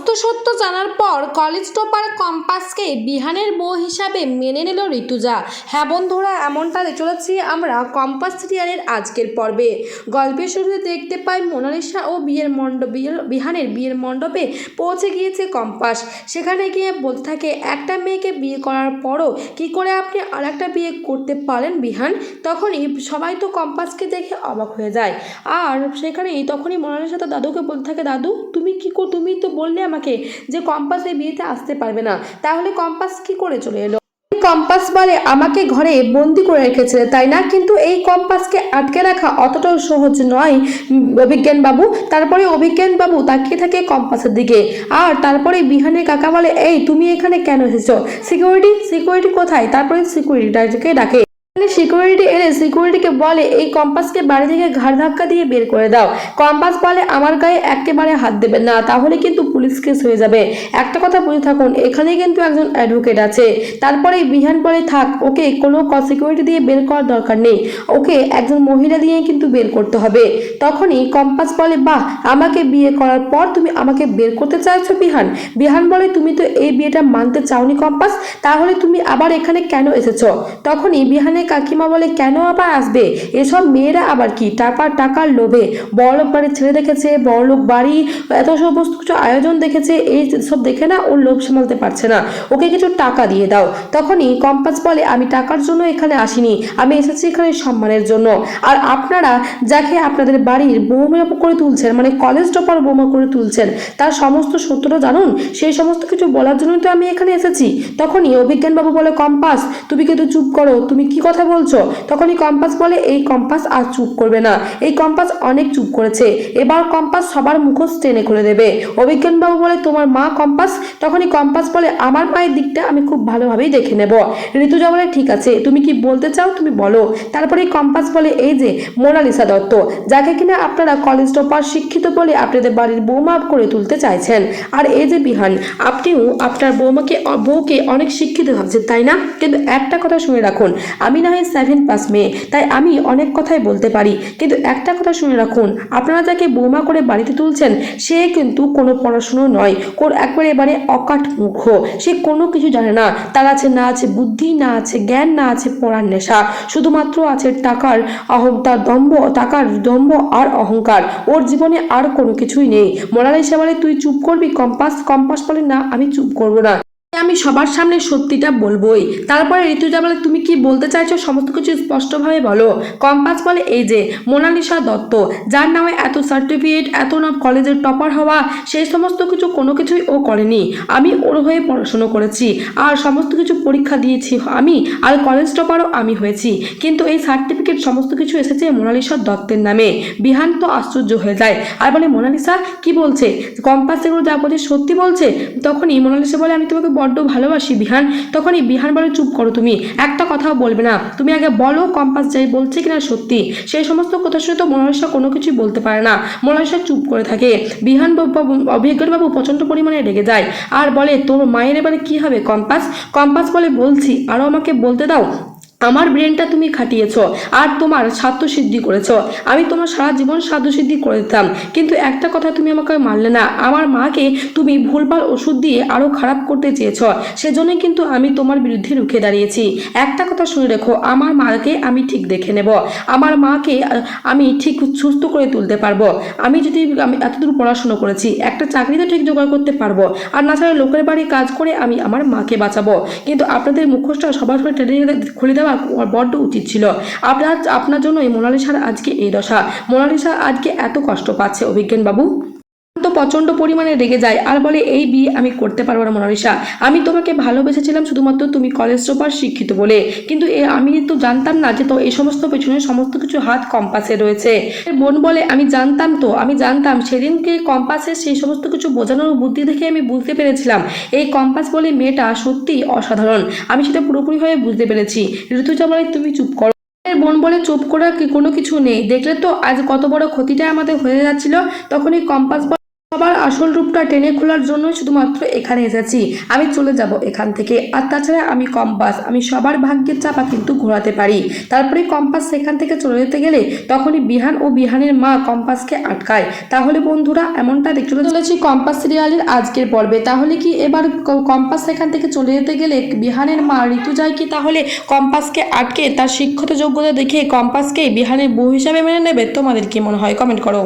সমস্ত সত্য জানার পর কলেজ টপার কম্পাসকে বিহানের বউ হিসাবে মেনে নিল ঋতুজা। হ্যাঁ বন্ধুরা, এমনটা চলেছি আমরা কম্পাস সিরিয়ালের আজকের পর্বে। গল্পের শুরুতে দেখতে পাই মোনালিসা ও বিয়ের মণ্ডপ বিহানের বিয়ের মণ্ডপে পৌঁছে গিয়েছে কম্পাস। সেখানে গিয়ে বলতে থাকে, একটা মেয়েকে বিয়ে করার পরও কি করে আপনি আর একটা বিয়ে করতে পারেন বিহান? তখনই সবাই তো কম্পাসকে দেখে অবাক হয়ে যায়। আর সেখানেই তখনই মোনালিসা তো দাদুকে বলতে থাকে, দাদু, তুমি কি তুমি তো বললে আমাকে যে কম্পাস এই বিয়েতে আসতে পারবে না। তাহলে কম্পাস কি করে চলে এলো? কম্পাস বলে আমাকে ঘরে বন্দি করে রেখেছিলে তাই না? কিন্তু এই কম্পাসকে আটকে রাখা অতটাও সহজ নয় অভিজ্ঞান বাবু তারপরে অভিজ্ঞান বাবু তাকিয়ে থাকে কম্পাসের দিকে। আর তারপরে বিহানের কাকা বলে, এই, তুমি এখানে কেন এসেছ? সিকিউরিটি সিকিউরিটি কোথায়? তারপরে সিকিউরিটিটাকে ডাকে। সিকিউরিটি এলে সিকিউরিটিকে বলে, এই কম্পাসকে বাড়ি থেকে ঘাড় ধাক্কা দিয়ে বের করে দাও। কম্পাস বলে, আমার গায়ে একেবারে হাত দেবেন না। তাহলে কিন্তু পুলিশ কেস হয়ে যাবে। একটা কথা বুঝে থাকুন এখানে কিন্তু একজন অ্যাডভোকেট আছে। তারপরে বিহান বলে থাক, ওকে কোনো সিকিউরিটি দিয়ে বের করার দরকার নেই। ওকে একজন মহিলা দিয়ে কিন্তু বের করতে হবে। তখনই কম্পাস বলে, বাহ, আমাকে বিয়ে করার পর তুমি আমাকে বের করতে চাইছো বিহান? বিহান বলে, তুমি তো এই বিয়েটা মানতে চাওনি কম্পাস, তাহলে তুমি আবার এখানে কেন এসেছ? তখনই বিহানের কাকিমা বলে, কেন আবার আসবে? এসব মেয়েরা আবার কি? টাকা, টাকার লোভে। বড়লোক বাড়ির ছেলে দেখেছে, বড়লোক বাড়ি, এত সমস্ত কিছু আয়োজন দেখেছে, এই সব দেখে না ওর লোভ সামালতে পারছে না। ওকে কিছু টাকা দিয়ে দাও। তখনই কম্পাস বলে, আমি টাকার জন্য এখানে আসিনি। আমি এসেছি এখানে সম্মানের জন্য। আর আপনারা যাকে আপনাদের বাড়ির বৌমা করে তুলছেন মানে কলেজ টপার বৌমা করে তুলছেন, তার সমস্ত সত্যটা জানুন? সেই সমস্ত কিছু বলার জন্যই তো আমি এখানে এসেছি। তখনই অভিজ্ঞানবাবু বলে, কম্পাস, তুমি কিন্তু চুপ করো। তুমি কি কথা বলছো? তখনই কম্পাস বলে, এই কম্পাস আর চুপ করবে না। এই কম্পাস অনেক চুপ করেছে। এবার কম্পাস সবার মুখোশ টেনে খুলে দেবে। অভিজ্ঞানবাবু বলে তোমার মা কম্পাস, তখনই কম্পাস বলে, আমার মায়ের দিকটা আমি খুব ভালোভাবেই দেখে নেব। ঋতুজা বলে, ঠিক আছে, তুমি কি বলতে চাও তুমি বলো। তারপরে কম্পাস বলে, এই যে, মোনালিসা দত্ত, যাকে কিনা আপনারা কলেজ টপার শিক্ষিত বলে আপনাদের বাড়ির বৌমা করে তুলতে চাইছেন। আর এই যে বিহান, আপনিও আপনার বৌমাকে, বউকে অনেক শিক্ষিত ভাবছেন, তাই না? কিন্তু একটা কথা শুনে রাখুন, আমি না হয় সেভেন পাস মেয়ে, তাই আমি অনেক কথাই বলতে পারি। কিন্তু একটা কথা শুনে রাখুন, আপনারা যাকে বৌমা করে বাড়িতে তুলছেন, সে কিন্তু কোনো পড়াশুনো নয়। কোর একবারে এবারে অকাট মূর্খ। সে কোনো কিছু জানে না। তার আছে না আছে বুদ্ধি, না আছে জ্ঞান, না আছে পড়ার নেশা। শুধুমাত্র আছে টাকার অহং, তার দম্ভ, টাকার দম্ভ আর অহংকার। ওর জীবনে আর কোনো কিছুই নেই। মোনালিসা বলে, তুই চুপ করবি কম্পাস? কম্পাস বলে, না, আমি চুপ করব না। আমি সবার সামনে সত্যিটা বলবোই। তারপরে ঋতুজা বলে, তুমি কি বলতে চাইছো? সমস্ত কিছু স্পষ্টভাবে বলো। কম্পাস বলে এই যে, মোনালিসা দত্ত, যার নামে এত সার্টিফিকেট এত নাম কলেজের টপার হওয়া সেই সমস্ত কিছু কোনো কিছুই ও করেনি। আমি ওর হয়ে পড়াশুনো করেছি, আর সমস্ত কিছু পরীক্ষা দিয়েছি আমি, আর কলেজ টপারও আমি হয়েছি। কিন্তু এই সার্টিফিকেট সমস্ত কিছু এসেছে মোনালিসা দত্তের নামে। বিহান তো আশ্চর্য হয়ে যায়। আর বলে, মোনালিসা, কি বলছে? কম্পাস এগুলো যা বলছে সত্যি বলছে? তখনই মোনালিসা বলে, আমি তোমাকে বড্ড ভালোবাসি বিহান। তখনই বিহান বলে, চুপ করো তুমি। একটা কথাও বলবে না। তুমি আগে বলো, কম্পাস যাই বলছে কিনা সত্যি। সেই সমস্ত কথা শুনে তো মনালিসা কোনো কিছুই বলতে পারে না। মনালিসা চুপ করে থাকে। বিহান বাবু অভিজ্ঞান বাবু প্রচণ্ড পরিমাণে রেগে যায়। আর বলে, তোর মায়ের এবারে কি হবে কম্পাস? কম্পাস বলে, বলছি। আরও আমাকে বলতে দাও। আমার ব্রেনটা তুমি খাটিয়েছ আর তোমার স্বার্থ সিদ্ধি করেছ। আমি তোমার সারা জীবন স্বার্থ সিদ্ধি করে দিতাম। কিন্তু একটা কথা তুমি আমাকে মানলে না। আমার মাকে তুমি ভুলভাল ওষুধ দিয়ে আরও খারাপ করতে চেয়েছ। সেজন্যই কিন্তু আমি তোমার বিরুদ্ধে রুখে দাঁড়িয়েছি। একটা কথা শুনে রেখো, আমার মাকে আমি ঠিক দেখে নেব। আমার মাকে আমি ঠিক সুস্থ করে তুলতে পারব। আমি যদি আমি এতদূর পড়াশুনো করেছি, একটা চাকরি তো ঠিক জোগাড় করতে পারব। আর না ছাড়া লোকের বাড়ি কাজ করে আমি আমার মাকে বাঁচাবো। কিন্তু আপনাদের মুখোশটা সবার টেনে খুলে দেওয়া বড্ড উচিত ছিল। আপনার আপনার জন্য এই মোনালিসার আজকে এই দশা। মোনালিসা আজকে এত কষ্ট পাচ্ছে অভিজ্ঞান বাবু তো প্রচণ্ড পরিমাণে রেগে যায় আর বলে, এই বিয়ে আমি করতে পারব না মোনালিসা। আমি তোমাকে ভালোবেসেছিলাম শুধুমাত্র তুমি কলেজ টপার শিক্ষিত বলে। কিন্তু আমি তো জানতাম না যে তো এই সমস্ত পেছনে সমস্ত কিছু হাত কম্পাসে রয়েছে। বোন বলে, আমি জানতাম তো, আমি জানতাম। সেদিনকে কম্পাসের সেই সমস্ত কিছু বোঝানোর বুদ্ধি দেখে আমি বুঝতে পেরেছিলাম। এই কম্পাস বলে মেয়েটা সত্যি অসাধারণ। আমি সেটা পুরোপুরিভাবে বুঝতে পেরেছি। ঋতুজা বলে, তুমি চুপ করো। বোন বলে, চুপ করার কোনো কিছু নেই। দেখলে তো আজ কত বড় ক্ষতিটা আমাদের হয়ে যাচ্ছিল। তখনই কম্পাস সবার আসল রূপটা টেনে খোলার জন্য শুধুমাত্র এখানে এসেছি। আমি চলে যাব এখান থেকে। আর তাছাড়া আমি কম্পাস। আমি সবার ভাগ্যের চাপা কিন্তু ঘোরাতে পারি। তারপরে কম্পাস সেখান থেকে চলে যেতে গেলে তখনই বিহান ও বিহানের মা কম্পাসকে আটকায়। তাহলে বন্ধুরা, এমনটা দেখতে চলেছি কম্পাস সিরিয়ালের আজকের পর্বে। তাহলে কি এবার কম্পাস সেখান থেকে চলে যেতে গেলে বিহানের মা ঋতুজয় কি? তাহলে কম্পাসকে আটকে তার শিক্ষত যোগ্যতা দেখে কম্পাসকে বিহানের বউ হিসাবে মেনে নেবে? তোমাদের কি মনে হয়? কমেন্ট করো।